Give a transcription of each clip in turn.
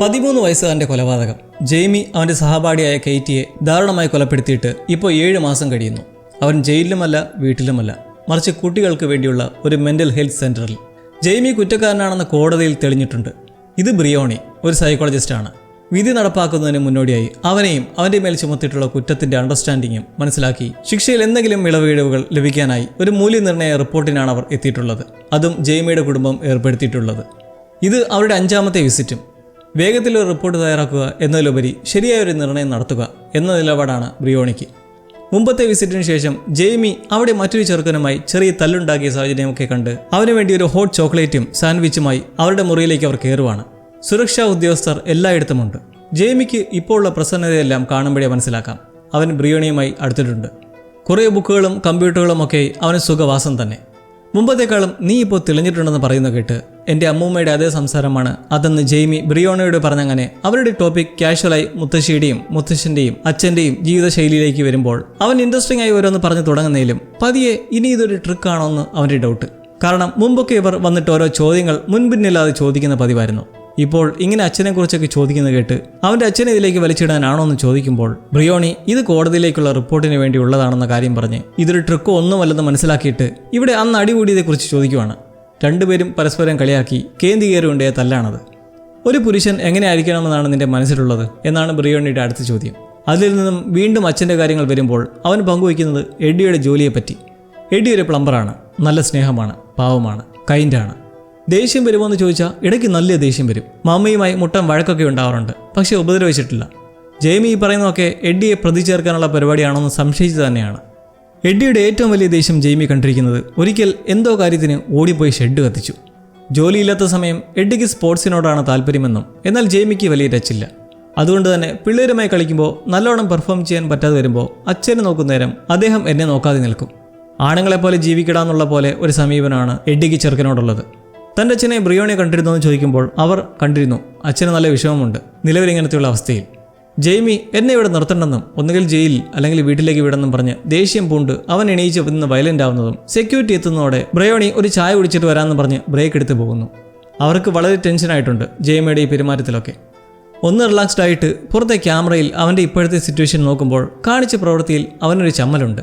പതിമൂന്ന് വയസ്സുകാരന്റെ കൊലപാതകം. ജെയ്മി അവന്റെ സഹപാഠിയായ കെയ്റ്റിയെ ദാരുണമായി കൊലപ്പെടുത്തിയിട്ട് ഇപ്പോൾ ഏഴ് മാസം കഴിയുന്നു. അവൻ ജയിലിലുമല്ല വീട്ടിലുമല്ല. മറിച്ച് കുട്ടികൾക്ക് വേണ്ടിയുള്ള ഒരു മെന്റൽ ഹെൽത്ത് സെന്ററിൽ ജെയ്മി കുറ്റക്കാരനാണെന്ന് കോടതിയിൽ തെളിഞ്ഞിട്ടുണ്ട്. ഇത് ബ്രിയോണി ഒരു സൈക്കോളജിസ്റ്റാണ് വിധി നടപ്പാക്കുന്നതിന് മുന്നോടിയായി അവനെയും അവന്റെ മേൽ ചുമത്തിയിട്ടുള്ള കുറ്റത്തിന്റെ അണ്ടർസ്റ്റാൻഡിങ്ങും മനസ്സിലാക്കി ശിക്ഷയിൽ എന്തെങ്കിലും ഇളവുകഴിവുകൾ ലഭിക്കാനായി ഒരു മൂല്യനിർണയ റിപ്പോർട്ടിനാണ് അവർ എത്തിയിട്ടുള്ളത്. അതും ജെയ്മിയുടെ കുടുംബം ഏർപ്പെടുത്തിയിട്ടുള്ളത്. ഇത് അവരുടെ അഞ്ചാമത്തെ വിസിറ്റും. വേഗത്തിൽ ഒരു റിപ്പോർട്ട് തയ്യാറാക്കുക എന്നതിലുപരി ശരിയായ ഒരു നിർണയം നടത്തുക എന്ന നിലപാടാണ് ബ്രിയോണിക്ക്. മുമ്പത്തെ വിസിറ്റിന് ശേഷം ജെയ്മി അവിടെ മറ്റൊരു ചെറുക്കനുമായി ചെറിയ തല്ലുണ്ടാക്കിയ സാഹചര്യമൊക്കെ കണ്ട് അവന് വേണ്ടി ഒരു ഹോട്ട് ചോക്ലേറ്റും സാൻഡ്വിച്ചുമായി അവരുടെ മുറിയിലേക്ക് അവർ കയറുവാണ്. സുരക്ഷാ ഉദ്യോഗസ്ഥർ എല്ലായിടത്തുമുണ്ട് ജെയ്മിക്ക് ഇപ്പോൾ ഉള്ള പ്രസന്നതയെല്ലാം കാണുമ്പോഴേ മനസ്സിലാക്കാം. അവൻ ബ്രിയോണിയുമായി അടുത്തിട്ടുണ്ട്. കുറേ ബുക്കുകളും കമ്പ്യൂട്ടറുകളും ഒക്കെ അവന് സുഖവാസം തന്നെ. മുമ്പത്തേക്കാളും നീ ഇപ്പോൾ തെളിഞ്ഞിട്ടുണ്ടെന്ന് പറയുന്ന കേട്ട് എന്റെ അമ്മൂമ്മയുടെ അതേ സംസാരമാണ്. അതെന്ന് ജെയ്മി ബ്രിയോണയോട് പറഞ്ഞങ്ങനെ അവരുടെ ടോപ്പിക് കാഷ്വലായി മുത്തശ്ശിയുടെയും മുത്തശ്ശന്റെയും അച്ഛന്റെയും ജീവിതശൈലിയിലേക്ക് വരുമ്പോൾ അവൻ ഇൻട്രസ്റ്റിംഗ് ആയി ഓരോന്ന് പറഞ്ഞു തുടങ്ങുന്നതിലും പതിയെ ഇനി ഇതൊരു ട്രിക്കാണോ എന്ന് അവന്റെ ഡൗട്ട് കാരണം മുമ്പൊക്കെ ഇവർ വന്നിട്ട് ഓരോ ചോദ്യങ്ങൾ മുൻപിന്നില്ലാതെ ചോദിക്കുന്ന പതിവായിരുന്നു. ഇപ്പോൾ ഇങ്ങനെ അച്ഛനെക്കുറിച്ചൊക്കെ ചോദിക്കുന്നത് കേട്ട് അവന്റെ അച്ഛനെ ഇതിലേക്ക് വലിച്ചിടാനാണോ എന്ന് ചോദിക്കുമ്പോൾ ബ്രിയോണി ഇത് കോടതിയിലേക്കുള്ള റിപ്പോർട്ടിന് വേണ്ടി ഉള്ളതാണെന്ന കാര്യം പറഞ്ഞ് ഇതൊരു ട്രിക്കോ ഒന്നുമല്ലെന്ന് മനസ്സിലാക്കിയിട്ട് ഇവിടെ അന്ന് അടികൂടിയതെക്കുറിച്ച് ചോദിക്കുവാണ്. രണ്ടുപേരും പരസ്പരം കളിയാക്കി കയറുകൊണ്ടേ തല്ലാണത്. ഒരു പുരുഷൻ എങ്ങനെയായിരിക്കണമെന്നാണ് നിന്റെ മനസ്സിലുള്ളത് എന്നാണ് ബ്രിയോണിയുടെ അടുത്ത ചോദ്യം. അതിൽ നിന്നും വീണ്ടും അച്ഛന്റെ കാര്യങ്ങൾ വരുമ്പോൾ അവൻ പങ്കുവയ്ക്കുന്നത് എഡിയുടെ ജോലിയെപ്പറ്റി. എഡി ഒരു പ്ലംബറാണ് നല്ല സ്നേഹമാണ് പാവമാണ് കൈൻഡാണ്. ദേഷ്യം വരുമോ എന്ന് ചോദിച്ചാൽ ഇടയ്ക്ക് നല്ല ദേഷ്യം വരും. മമ്മിയുമായി മുട്ടൻ വഴക്കൊക്കെ ഉണ്ടാവാറുണ്ട് പക്ഷേ ഉപദ്രവിച്ചിട്ടില്ല. ജയമി ഈ പറയുന്നതൊക്കെ എഡ്ഡിയെ പ്രതി ചേർക്കാനുള്ള പരിപാടിയാണെന്ന് സംശയിച്ചു തന്നെയാണ്. എഡ്ഡിയുടെ ഏറ്റവും വലിയ ദേഷ്യം ജെയ്മി കണ്ടിരിക്കുന്നത് ഒരിക്കൽ എന്തോ കാര്യത്തിന് ഓടിപ്പോയി ഷെഡ് കത്തിച്ചു. ജോലിയില്ലാത്ത സമയം എഡ്ഡിക്ക് സ്പോർട്സിനോടാണ് താല്പര്യമെന്നും എന്നാൽ ജെയ്മിക്ക് വലിയ ടച്ചില്ല. അതുകൊണ്ട് തന്നെ പിള്ളേരുമായി കളിക്കുമ്പോൾ നല്ലോണം പെർഫോം ചെയ്യാൻ പറ്റാതെ വരുമ്പോൾ അച്ഛനെ നോക്കുന്നേരം അദ്ദേഹം എന്നെ നോക്കാതെ നിൽക്കും. ആണുങ്ങളെപ്പോലെ ജീവിക്കിടാന്നുള്ള പോലെ ഒരു സമീപനമാണ് എഡ്ഡിക്ക് ചെറുക്കനോടുള്ളത്. തന്റെ അച്ഛനെ ബ്രിയോണി കണ്ടിരുന്നോ എന്ന് ചോദിക്കുമ്പോൾ അവർ കണ്ടിരുന്നു അച്ഛന് നല്ല വിഷമമുണ്ട് നിലവിൽ ഇങ്ങനത്തെയുള്ള അവസ്ഥയിൽ. ജെയ്മി എന്നെ ഇവിടെ നിർത്തണ്ടെന്നും ഒന്നുകിൽ ജയിലിൽ അല്ലെങ്കിൽ വീട്ടിലേക്ക് വിടണമെന്നും പറഞ്ഞ് ദേഷ്യം പൂണ്ട് അവൻ എണീച്ച് നിന്ന് വയലന്റ് ആവുന്നതും സെക്യൂരിറ്റി എത്തുന്നതോടെ ബ്രയോണി ഒരു ചായ കുടിച്ചിട്ട് വരാമെന്ന് പറഞ്ഞ് ബ്രേക്ക് എടുത്ത് പോകുന്നു. അവർക്ക് വളരെ ടെൻഷനായിട്ടുണ്ട് ജെയ്മയുടെ ഈ പെരുമാറ്റത്തിലൊക്കെ. ഒന്ന് റിലാക്സ്ഡ് ആയിട്ട് പുറത്തെ ക്യാമറയിൽ അവന്റെ ഇപ്പോഴത്തെ സിറ്റുവേഷൻ നോക്കുമ്പോൾ കാണിച്ച പ്രവൃത്തിയിൽ അവനൊരു ചമ്മലുണ്ട്.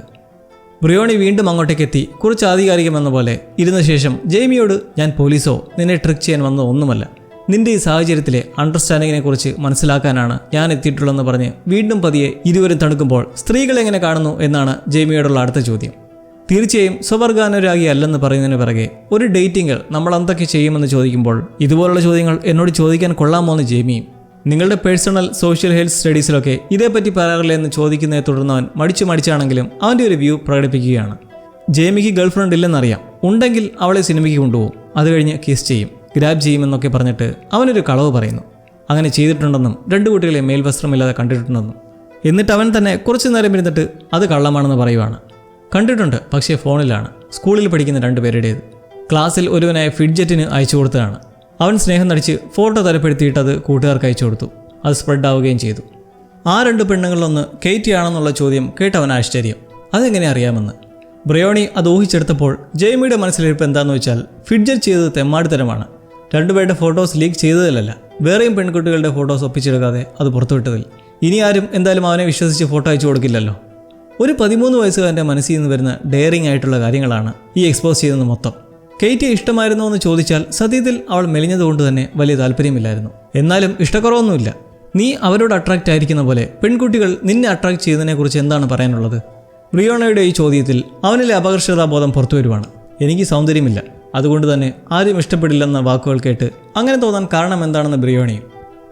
ബ്രിയോണി വീണ്ടും അങ്ങോട്ടേക്ക് എത്തി. കുറച്ച് ആധികാരികമെന്ന പോലെ ഇരുന്ന ശേഷം ജെയ്മിയോട് ഞാൻ പോലീസോ? നിന്നെ ട്രിക്ക് ചെയ്യാൻ വന്നോ ഒന്നുമല്ല. നിന്റെ ഈ സാഹചര്യത്തിലെ അണ്ടർസ്റ്റാൻഡിങ്ങിനെ കുറിച്ച് മനസ്സിലാക്കാനാണ് ഞാൻ എത്തിയിട്ടുള്ളതെന്ന് പറഞ്ഞ് വീണ്ടും പതിയെ ഇരുവരും തണുക്കുമ്പോൾ സ്ത്രീകൾ എങ്ങനെ കാണുന്നു എന്നാണ് ജെയ്മിയോടുള്ള അടുത്ത ചോദ്യം. തീർച്ചയായും സ്വവർഗാനുരാഗി അല്ലെന്ന് പറയുന്നതിന് പിറകെ ഒരു ഡേറ്റിംഗിൽ നമ്മൾ എന്തൊക്കെ ചെയ്യുമെന്ന് ചോദിക്കുമ്പോൾ ഇതുപോലുള്ള ചോദ്യങ്ങൾ എന്നോട് ചോദിക്കാൻ കൊള്ളാമോ എന്ന് ജെയ്മിയും നിങ്ങളുടെ പേഴ്സണൽ സോഷ്യൽ ഹെൽത്ത് സ്റ്റഡീസിലൊക്കെ ഇതേപ്പറ്റി പറയാറില്ല എന്ന് ചോദിക്കുന്നതിനെ തുടർന്ന് അവൻ മടിച്ചു മടിച്ചാണെങ്കിലും അവന്റെ ഒരു വ്യൂ പ്രകടിപ്പിക്കുകയാണ്. ജേമിക്ക് ഗേൾഫ്രണ്ട് ഇല്ലെന്നറിയാം. ഉണ്ടെങ്കിൽ അവളെ സിനിമയ്ക്ക് കൊണ്ടുപോകും. അത് കഴിഞ്ഞ് കിസ് ചെയ്യും. ഗ്രാബ് ചെയ്യുമെന്നൊക്കെ പറഞ്ഞിട്ട് അവനൊരു കളവ് പറയുന്നു. അങ്ങനെ ചെയ്തിട്ടുണ്ടെന്നും രണ്ട് കുട്ടികളെ മേൽവസ്ത്രമില്ലാതെ കണ്ടിട്ടുണ്ടെന്നും. എന്നിട്ട് അവൻ തന്നെ കുറച്ചു നേരം ഇരുന്നിട്ട് അത് കള്ളമാണെന്ന് പറയുവാണ്. കണ്ടിട്ടുണ്ട് പക്ഷേ ഫോണിലാണ്. സ്കൂളിൽ പഠിക്കുന്ന രണ്ടുപേരുടേത് ക്ലാസ്സിൽ ഒരുവനായ ഫിഡ്ജറ്റിന് അയച്ചു കൊടുത്തതാണ്. അവൻ സ്നേഹം നടിച്ച് ഫോട്ടോ തരപ്പെടുത്തിയിട്ട് അത് കൂട്ടുകാർക്ക് അയച്ചു കൊടുത്തു. അത് സ്പ്രെഡ് ആവുകയും ചെയ്തു. ആ രണ്ട് പെണ്ണുങ്ങളിലൊന്ന് കെയ്റ്റി ആണെന്നുള്ള ചോദ്യം കേട്ടവൻ ആശ്ചര്യം. അതെങ്ങനെ അറിയാമെന്ന്. ബ്രയോണി അത് ഊഹിച്ചെടുത്തപ്പോൾ ജെയ്മിയുടെ മനസ്സിലിരിപ്പ് എന്താണെന്ന് വെച്ചാൽ ഫിഡ്ജറ്റ് ചെയ്തത് തെമ്മാടിത്തരമാണ്. രണ്ടുപേരുടെ ഫോട്ടോസ് ലീക്ക് ചെയ്തതിലല്ല. വേറെയും പെൺകുട്ടികളുടെ ഫോട്ടോസ് ഒപ്പിച്ചെടുക്കാതെ അത് പുറത്തുവിട്ടതിൽ. ഇനി ആരും എന്തായാലും അവനെ വിശ്വസിച്ച് ഫോട്ടോ അയച്ചു കൊടുക്കില്ലല്ലോ. ഒരു പതിമൂന്ന് വയസ്സുകാരന്റെ മനസ്സിൽ നിന്ന് വരുന്ന ഡെയറിംഗ് ആയിട്ടുള്ള കാര്യങ്ങളാണ് ഈ എക്സ്പോസ് ചെയ്യുന്നത് മൊത്തം. കെയ്റ്റ് ഇഷ്ടമായിരുന്നോ എന്ന് ചോദിച്ചാൽ സത്യത്തിൽ അവൾ മെലിഞ്ഞതുകൊണ്ട് തന്നെ വലിയ താല്പര്യമില്ലായിരുന്നു. എന്നാലും ഇഷ്ടക്കുറവൊന്നുമില്ല. നീ അവരോട് അട്രാക്റ്റ് ആയിരിക്കുന്ന പോലെ പെൺകുട്ടികൾ നിന്നെ അട്രാക്റ്റ് ചെയ്യുന്നതിനെക്കുറിച്ച് എന്താണ് പറയാനുള്ളത്? ബ്രിയോണയുടെ ഈ ചോദ്യത്തിൽ അവനിലെ അപകർഷതാബോധം പുറത്തു വരുവാണ് എനിക്ക് സൗന്ദര്യമില്ല. അതുകൊണ്ട് തന്നെ ആരും ഇഷ്ടപ്പെടില്ലെന്ന വാക്കുകൾ കേട്ട് അങ്ങനെ തോന്നാൻ കാരണം എന്താണെന്ന് ബ്രിയോണി?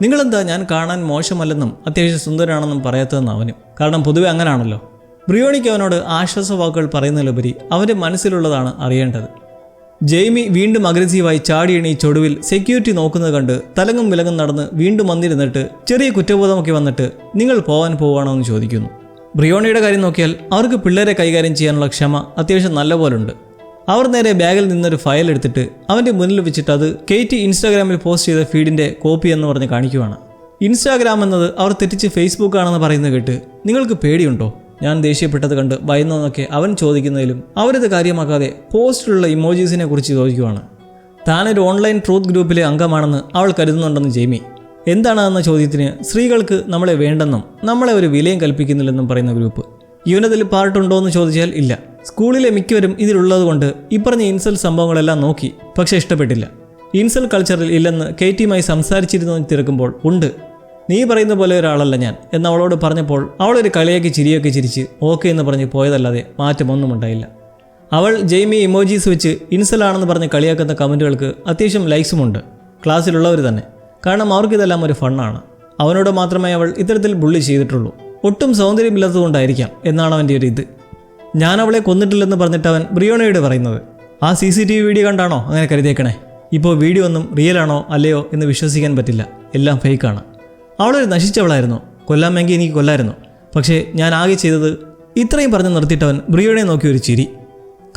നിങ്ങളെന്താ ഞാൻ കാണാൻ മോശമല്ലെന്നും അത്യാവശ്യം സുന്ദരാണെന്നും പറയാത്തതെന്ന് അവനും. കാരണം പൊതുവെ അങ്ങനാണല്ലോ. ബ്രിയോണിക്ക് അവനോട് ആശ്വാസ വാക്കുകൾ പറയുന്നതിലുപരി അവന്റെ മനസ്സിലുള്ളതാണ് അറിയേണ്ടത്. ജെയ്മി വീണ്ടും അഗ്രസീവായി ചാടിയണി എണീച്ചൊടുവിൽ സെക്യൂരിറ്റി നോക്കുന്നത് കണ്ട് തലങ്ങും വിലങ്ങും നടന്ന് വീണ്ടും വന്നിരുന്നിട്ട് ചെറിയ കുറ്റബോധമൊക്കെ വന്നിട്ട് നിങ്ങൾ പോകാൻ പോവാണോ എന്ന് ചോദിക്കുന്നു. ബ്രിയോണിയുടെ കാര്യം നോക്കിയാൽ അവർക്ക് പിള്ളേരെ കൈകാര്യം ചെയ്യാനുള്ള ക്ഷമ അത്യാവശ്യം നല്ലപോലുണ്ട്. അവർ നേരെ ബാഗിൽ നിന്നൊരു ഫയൽ എടുത്തിട്ട് അവന്റെ മുന്നിൽ വെച്ചിട്ട് അത് കെയ്റ്റി ഇൻസ്റ്റാഗ്രാമിൽ പോസ്റ്റ് ചെയ്ത ഫീഡിന്റെ കോപ്പി എന്ന് പറഞ്ഞ് കാണിക്കുവാണ്. ഇൻസ്റ്റാഗ്രാം എന്നത് അവർ തെറ്റിച്ച് ഫേസ്ബുക്ക് ആണെന്ന് പറയുന്നത് കേട്ട് നിങ്ങൾക്ക് പേടിയുണ്ടോ? ഞാൻ ദേഷ്യപ്പെട്ടത് കണ്ട് ഭയന്നതെന്നൊക്കെ അവൻ ചോദിക്കുന്നതിലും അവരത് കാര്യമാക്കാതെ പോസ്റ്റിലുള്ള ഇമോജീസിനെ കുറിച്ച് ചോദിക്കുവാണ്. താനൊരു ഓൺലൈൻ ട്രൂത്ത് ഗ്രൂപ്പിലെ അംഗമാണെന്ന് അവൾ കരുതുന്നുണ്ടെന്ന് ജെയ്മി. എന്താണെന്ന ചോദ്യത്തിന് സ്ത്രീകൾക്ക് നമ്മളെ വേണ്ടെന്നും നമ്മളെ ഒരു വിലയും കൽപ്പിക്കുന്നില്ലെന്നും പറയുന്ന ഗ്രൂപ്പ്. ഇവനതിൽ പാർട്ടുണ്ടോ എന്ന് ചോദിച്ചാൽ ഇല്ല. സ്കൂളിലെ മിക്കവരും ഇതിലുള്ളതുകൊണ്ട് ഇപ്പറഞ്ഞ ഇൻസൽ സംഭവങ്ങളെല്ലാം നോക്കി പക്ഷെ ഇഷ്ടപ്പെട്ടില്ല. ഇൻസൽ കൾച്ചറിൽ ഇല്ലെന്ന് കെ ടിയുമായി സംസാരിച്ചിരുന്നു തിരക്കുമ്പോൾ ഉണ്ട്. നീ പറയുന്ന പോലെ ഒരാളല്ല ഞാൻ എന്ന് അവളോട് പറഞ്ഞപ്പോൾ അവളൊരു കളിയൊക്കെ ചിരിയൊക്കെ ചിരിച്ച് ഓക്കെ എന്ന് പറഞ്ഞ് പോയതല്ലാതെ മാറ്റമൊന്നും ഉണ്ടായില്ല. അവൾ ജെയ്മി ഇമോജീസ് വെച്ച് ഇൻസലാണെന്ന് പറഞ്ഞ് കളിയാക്കുന്ന കമന്റുകൾക്ക് അത്യാവശ്യം ലൈക്സുമുണ്ട് ക്ലാസ്സിലുള്ളവർ തന്നെ. കാരണം അവർക്കിതെല്ലാം ഒരു ഫണ്ണാണ്. അവനോട് മാത്രമേ അവൾ ഇത്തരത്തിൽ ബുള്ളി ചെയ്തിട്ടുള്ളൂ. ഒട്ടും സൗന്ദര്യമില്ലാത്തതുകൊണ്ടായിരിക്കാം എന്നാണ് അവന്റെ ഒരു ഇത്. ഞാൻ അവളെ കൊന്നിട്ടില്ലെന്ന് പറഞ്ഞിട്ട് അവൻ ബ്രിയോണയോട് പറയുന്നത്. ആ C C T V video കണ്ടാണോ? അങ്ങനെ കരുതിയേക്കണേ. ഇപ്പോൾ വീഡിയോ ഒന്നും റിയൽ ആണോ അല്ലയോ എന്ന് വിശ്വസിക്കാൻ പറ്റില്ല. എല്ലാം ഫേക്കാണ് അവളൊരു നശിച്ചവളായിരുന്നു. കൊല്ലാമെങ്കിൽ എനിക്ക് കൊല്ലായിരുന്നു. പക്ഷേ ഞാൻ ആകെ ചെയ്തത് ഇത്രയും പറഞ്ഞ് നിർത്തിയിട്ടവൻ ബ്രിയോണയെ നോക്കി ഒരു ചിരി.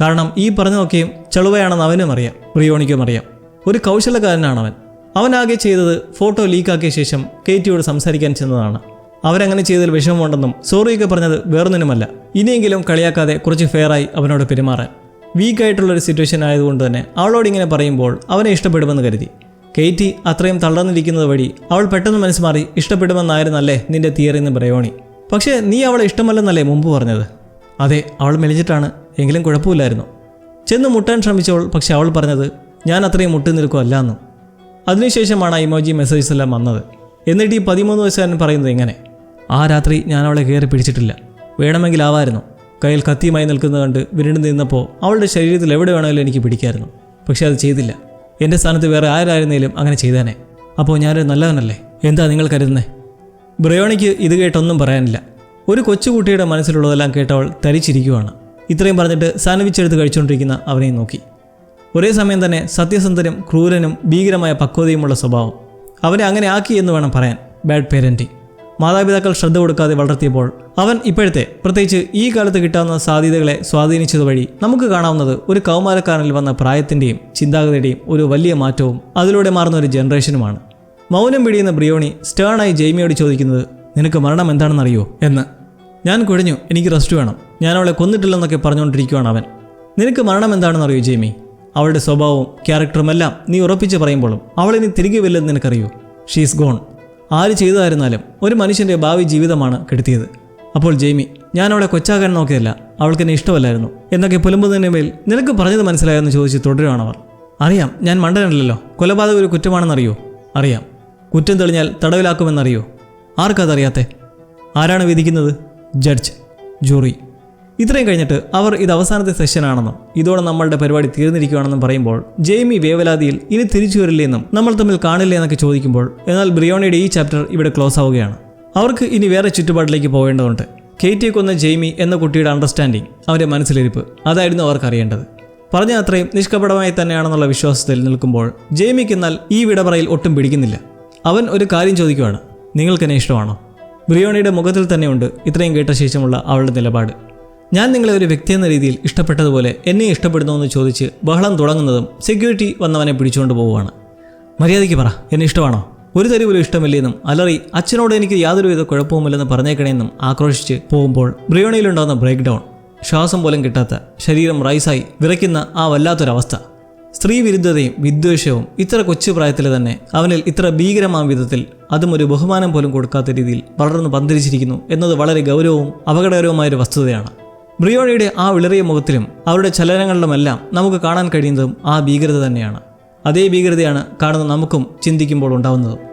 കാരണം ഈ പറഞ്ഞതൊക്കെയും ചളുവയാണെന്ന് അവനും അറിയാം. ബ്രിയോണിക്കും അറിയാം. ഒരു കൗശലക്കാരനാണ് അവൻ അവനാകെ ചെയ്തത് ഫോട്ടോ ലീക്കാക്കിയ ശേഷം കേറ്റിയോട് സംസാരിക്കാൻ ചെന്നതാണ്. അവരങ്ങനെ ചെയ്തതിൽ വിഷമമുണ്ടെന്നും സോറിയൊക്കെ പറഞ്ഞത് വേറൊന്നിനുമല്ല. ഇനിയെങ്കിലും കളിയാക്കാതെ കുറച്ച് ഫെയറായി അവനോട് പെരുമാറാൻ. വീക്കായിട്ടുള്ള ഒരു സിറ്റുവേഷൻ ആയതുകൊണ്ട് തന്നെ അവളോട് ഇങ്ങനെ പറയുമ്പോൾ അവനെ ഇഷ്ടപ്പെടുമെന്ന് കരുതി. കെയ്റ്റി അത്രയും തളർന്നിരിക്കുന്നത് വഴി അവൾ പെട്ടെന്ന് മനസ്സ് മാറി ഇഷ്ടപ്പെടുമെന്നായിരുന്നല്ലേ നിന്റെ തിയറി എന്ന് ബ്രയോണി. പക്ഷേ നീ അവളെ ഇഷ്ടമല്ലെന്നല്ലേ മുമ്പ് പറഞ്ഞത്? അതെ അവൾ മെലിഞ്ഞിട്ടാണ്. എങ്കിലും കുഴപ്പമില്ലായിരുന്നു. ചെന്ന് മുട്ടാൻ ശ്രമിച്ചവൾ പക്ഷെ അവൾ പറഞ്ഞത് ഞാൻ അത്രയും മുട്ടി നിൽക്കുമല്ല എന്നും. അതിനുശേഷമാണ് ഇമോജി മെസ്സേജസ് എല്ലാം വന്നത്. എന്നിട്ട് ഈ പതിമൂന്ന് വയസ്സുകാരൻ പറയുന്നത് എങ്ങനെ ആ രാത്രി ഞാൻ അവളെ കയറി പിടിച്ചിട്ടില്ല. വേണമെങ്കിൽ ആവായിരുന്നു കയ്യിൽ കത്തിയുമായി നിൽക്കുന്നത് കണ്ട് വിരണ്ടു നിന്നപ്പോൾ അവളുടെ ശരീരത്തിൽ എവിടെ വേണമെങ്കിലും എനിക്ക് പിടിക്കായിരുന്നു. പക്ഷെ അത് ചെയ്തില്ല. എന്റെ സ്ഥാനത്ത് വേറെ ആരായിരുന്നേലും അങ്ങനെ ചെയ്തേനെ. അപ്പോൾ ഞാനൊരു നല്ലവനല്ലേ? എന്താ നിങ്ങൾ കരുതുന്നേ? ബ്രയോണിക്ക് ഇത് കേട്ടൊന്നും പറയാനില്ല. ഒരു കൊച്ചുകുട്ടിയുടെ മനസ്സിലുള്ളതെല്ലാം കേട്ടവൾ തരിച്ചിരിക്കുവാണ്. ഇത്രയും പറഞ്ഞിട്ട് സാൻഡ്വിച്ച് എടുത്ത് കഴിച്ചുകൊണ്ടിരിക്കുന്ന അവനെയും നോക്കി. ഒരേ സമയം തന്നെ സത്യസന്ധനും ക്രൂരനും ഭീകരമായ പക്വതയുമുള്ള സ്വഭാവം. അവനെ അങ്ങനെ ആക്കി എന്ന് വേണം പറയാൻ. ബാഡ് പേരന്റിങ് മാതാപിതാക്കൾ ശ്രദ്ധ കൊടുക്കാതെ വളർത്തിയപ്പോൾ അവൻ ഇപ്പോഴത്തെ പ്രത്യേകിച്ച് ഈ കാലത്ത് കിട്ടാവുന്ന സാധ്യതകളെ സ്വാധീനിച്ചത് വഴി നമുക്ക് കാണാവുന്നത് ഒരു കൗമാരക്കാരനിൽ വന്ന പ്രായത്തിന്റെയും ചിന്താഗതിയുടെയും ഒരു വലിയ മാറ്റവും അതിലൂടെ മാറുന്ന ഒരു ജനറേഷനുമാണ്. മൗനം പിടിയുന്ന ബ്രിയോണി സ്റ്റേണായി ജെയ്മിയോട് ചോദിക്കുന്നത് നിനക്ക് മരണം എന്താണെന്നറിയോ? എന്ന്. ഞാൻ കുഴഞ്ഞു. എനിക്ക് റെസ്റ്റ് വേണം. ഞാൻ അവളെ കൊന്നിട്ടില്ലെന്നൊക്കെ പറഞ്ഞുകൊണ്ടിരിക്കുകയാണ് അവൻ. നിനക്ക് മരണം എന്താണെന്നറിയോ ജെയ്മി? അവളുടെ സ്വഭാവവും ക്യാരക്ടറും എല്ലാം നീ ഉറപ്പിച്ച് പറയുമ്പോഴും അവളെ ഇനി തിരികെ വരില്ലെന്ന് നിനക്കറിയോ? ഷീസ് ഗോൺ ആര് ചെയ്തതായിരുന്നാലും ഒരു മനുഷ്യന്റെ ഭാവി ജീവിതമാണ് കെടുത്തിയത്. അപ്പോൾ ജെയ്മി ഞാൻ അവളെ കൊച്ചാകാൻ നോക്കിയതല്ല അവൾക്ക് എന്നെ ഇഷ്ടമല്ലായിരുന്നു. എന്നൊക്കെ പുലമ്പുന്നതിന് മേൽ നിനക്ക് പറഞ്ഞത് മനസ്സിലായെന്ന് ചോദിച്ച് തുടരുകയാണവർ അറിയാം ഞാൻ മണ്ടനല്ലല്ലോ. കൊലപാതക ഒരു കുറ്റമാണെന്നറിയോ? അറിയാം. കുറ്റം തെളിഞ്ഞാൽ തടവിലാക്കുമെന്നറിയോ? ആർക്കതറിയാത്തെ? ആരാണ് വിധിക്കുന്നത്? Judge jury. ഇത്രയും കഴിഞ്ഞിട്ട് അവർ ഇത് അവസാനത്തെ സെഷനാണെന്നും ഇതോടെ നമ്മളുടെ പരിപാടി തീർന്നിരിക്കുകയാണെന്നും പറയുമ്പോൾ ജെയ്മി വേവലാതിയിൽ ഇനി തിരിച്ചു വരില്ലെന്നും നമ്മൾ തമ്മിൽ കാണില്ലേ എന്നൊക്കെ ചോദിക്കുമ്പോൾ എന്നാൽ ബ്രിയോണിയുടെ ഈ ചാപ്റ്റർ ഇവിടെ ക്ലോസ് ആവുകയാണ്. അവർക്ക് ഇനി വേറെ ചുറ്റുപാടിലേക്ക് പോകേണ്ടതുണ്ട്. കേറ്റിയെ കൊന്ന ജെയ്മി എന്ന കുട്ടിയുടെ അണ്ടർസ്റ്റാൻഡിങ് അവന്റെ മനസ്സിലിരിപ്പ് അതായിരുന്നു അവർക്ക് അറിയേണ്ടത്. പറഞ്ഞ അത്രയും നിഷ്കപടമായി തന്നെയാണെന്നുള്ള വിശ്വാസത്തിൽ നിൽക്കുമ്പോൾ ജെയ്മിക്ക് എന്നാൽ ഈ വിടപറയിൽ ഒട്ടും പിടിക്കുന്നില്ല. അവൻ ഒരു കാര്യം ചോദിക്കുവാണ് നിങ്ങൾക്കെന്നെ ഇഷ്ടമാണോ? ബ്രിയോണിയുടെ മുഖത്തിൽ തന്നെയുണ്ട് ഇത്രയും കേട്ട ശേഷമുള്ള അവളുടെ നിലപാട്. ഞാൻ നിങ്ങളെ ഒരു വ്യക്തി എന്ന രീതിയിൽ ഇഷ്ടപ്പെട്ടതുപോലെ എന്നെ ഇഷ്ടപ്പെടുന്നു എന്ന് ചോദിച്ച് ബഹളം തുടങ്ങുന്നതും സെക്യൂരിറ്റി വന്നവനെ പിടിച്ചുകൊണ്ട് പോവുകയാണ്. മര്യാദയ്ക്ക് പറ എന്നെ ഇഷ്ടമാണോ? ഒരു തരി പോലും ഇഷ്ടമില്ലെന്നും അലറി അച്ഛനോട് എനിക്ക് യാതൊരുവിധ കുഴപ്പവുമില്ലെന്ന് പറഞ്ഞേക്കണേന്നും ആക്രോശിച്ച് പോകുമ്പോൾ ബ്രിയോണിയിലുണ്ടാകുന്ന ബ്രേക്ക് ഡൗൺ ശ്വാസം പോലും കിട്ടാത്ത ശരീരം റൈസായി വിറയ്ക്കുന്ന ആ വല്ലാത്തൊരവസ്ഥ. സ്ത്രീ വിരുദ്ധതയും വിദ്വേഷവും ഇത്ര കൊച്ചു പ്രായത്തിൽ തന്നെ അവനിൽ ഇത്ര ഭീകരമാം വിധത്തിൽ അതും ഒരു ബഹുമാനം പോലും കൊടുക്കാത്ത രീതിയിൽ വളർന്ന് പന്തിരിച്ചിരിക്കുന്നു എന്നത് വളരെ ഗൗരവവും അപകടകരവുമായൊരു വസ്തുതയാണ്. ബ്രിയോണിയുടെ ആ വിളറിയ മുഖത്തിലും അവരുടെ ചലനങ്ങളിലുമെല്ലാം നമുക്ക് കാണാൻ കഴിയുന്നതും ആ ഭീകരത തന്നെയാണ്. അതേ ഭീകരതയാണ് കാണുന്ന നമുക്കും ചിന്തിക്കുമ്പോൾ ഉണ്ടാവുന്നതും.